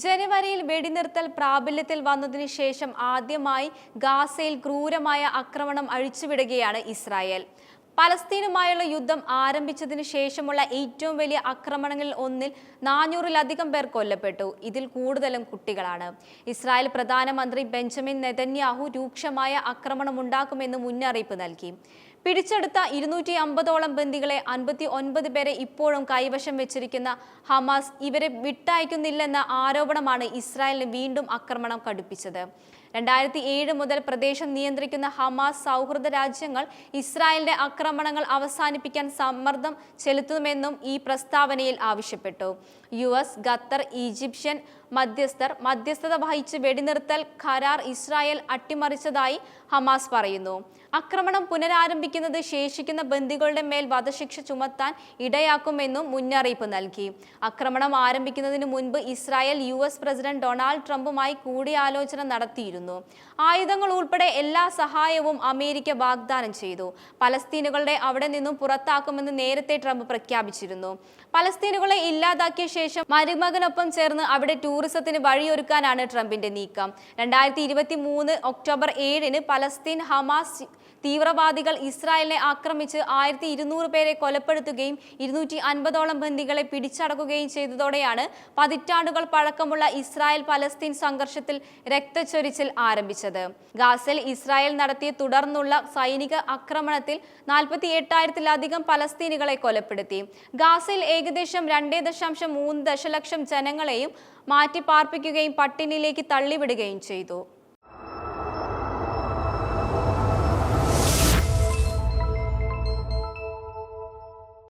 ജനുവരിയിൽ വെടിനിർത്തൽ പ്രാബല്യത്തിൽ വന്നതിനു ശേഷം ആദ്യമായി ഗാസയിൽ ക്രൂരമായ ആക്രമണം അഴിച്ചുവിടുകയാണ് ഇസ്രായേൽ. പലസ്തീനുമായുള്ള യുദ്ധം ആരംഭിച്ചതിന് ശേഷമുള്ള ഏറ്റവും വലിയ ആക്രമണങ്ങളിൽ ഒന്നിൽ നാനൂറിലധികം പേർ കൊല്ലപ്പെട്ടു. ഇതിൽ കൂടുതലും കുട്ടികളാണ്. ഇസ്രായേൽ പ്രധാനമന്ത്രി ബെഞ്ചമിൻ നെതന്യാഹു രൂക്ഷമായ ആക്രമണം ഉണ്ടാക്കുമെന്ന് മുന്നറിയിപ്പ് നൽകി. പിടിച്ചെടുത്ത ഇരുന്നൂറ്റി അമ്പതോളം ബന്ദികളെ അൻപത്തി ഒൻപത് പേരെ ഇപ്പോഴും കൈവശം വെച്ചിരിക്കുന്ന ഹമാസ് ഇവരെ വിട്ടയക്കുന്നില്ലെന്ന ആരോപണമാണ് ഇസ്രായേലിന് വീണ്ടും ആക്രമണം കടുപ്പിച്ചത്. രണ്ടായിരത്തി ഏഴ് മുതൽ പ്രദേശം നിയന്ത്രിക്കുന്ന ഹമാസ് സൗഹൃദ രാജ്യങ്ങൾ ഇസ്രായേലിന്റെ ആക്രമണങ്ങൾ അവസാനിപ്പിക്കാൻ സമ്മർദ്ദം ചെലുത്തുമെന്നും ഈ പ്രസ്താവനയിൽ ആവശ്യപ്പെട്ടു. യു എസ് ഖത്തർ ഈജിപ്ഷ്യൻ മധ്യസ്ഥർ മധ്യസ്ഥത വഹിച്ച് വെടിനിർത്തൽ കരാർ ഇസ്രായേൽ അട്ടിമറിച്ചതായി ഹമാസ് പറയുന്നു. ആക്രമണം പുനരാരംഭിക്കുന്നത് ശേഷിക്കുന്ന ബന്ദികളുടെ മേൽ വധശിക്ഷ ചുമത്താൻ ഇടയാക്കുമെന്നും മുന്നറിയിപ്പ് നൽകി. ആക്രമണം ആരംഭിക്കുന്നതിന് മുൻപ് ഇസ്രായേൽ യു പ്രസിഡന്റ് ഡൊണാൾഡ് ട്രംപുമായി കൂടിയാലോചന നടത്തിയിരുന്നു. ആയുധങ്ങൾ ഉൾപ്പെടെ എല്ലാ സഹായവും അമേരിക്ക വാഗ്ദാനം ചെയ്തു. പലസ്തീനുകളുടെ അവിടെ നിന്നും പുറത്താക്കുമെന്ന് നേരത്തെ ട്രംപ് പ്രഖ്യാപിച്ചിരുന്നു. പലസ്തീനുകളെ ഇല്ലാതാക്കിയ ശേഷം മരുമകനൊപ്പം ചേർന്ന് അവിടെ ടൂറിസത്തിന് വഴിയൊരുക്കാനാണ് ട്രംപിന്റെ നീക്കം. രണ്ടായിരത്തി ഇരുപത്തി മൂന്ന് ഒക്ടോബർ ഏഴിന് പലസ്തീൻ ഹമാസ് തീവ്രവാദികൾ ഇസ്രായേലിനെ ആക്രമിച്ച് ആയിരത്തി ഇരുന്നൂറ് പേരെ കൊലപ്പെടുത്തുകയും ഇരുന്നൂറ്റി അൻപതോളം ബന്ദികളെ പിടിച്ചടക്കുകയും ചെയ്തതോടെയാണ് പതിറ്റാണ്ടുകൾ പഴക്കമുള്ള ഇസ്രായേൽ പലസ്തീൻ സംഘർഷത്തിൽ രക്തച്ചൊരിച്ചിൽ ആരംഭിച്ചത്. ഗാസയിൽ ഇസ്രായേൽ നടത്തിയ തുടർന്നുള്ള സൈനിക ആക്രമണത്തിൽ നാൽപ്പത്തി എട്ടായിരത്തിലധികം പലസ്തീനുകളെ കൊലപ്പെടുത്തി. ഗാസയിൽ ഏകദേശം രണ്ടേ ദശാംശം മൂന്ന് ദശലക്ഷം ജനങ്ങളെയും മാറ്റിപ്പാർപ്പിക്കുകയും പട്ടിണിയിലേക്ക് തള്ളിവിടുകയും ചെയ്തു.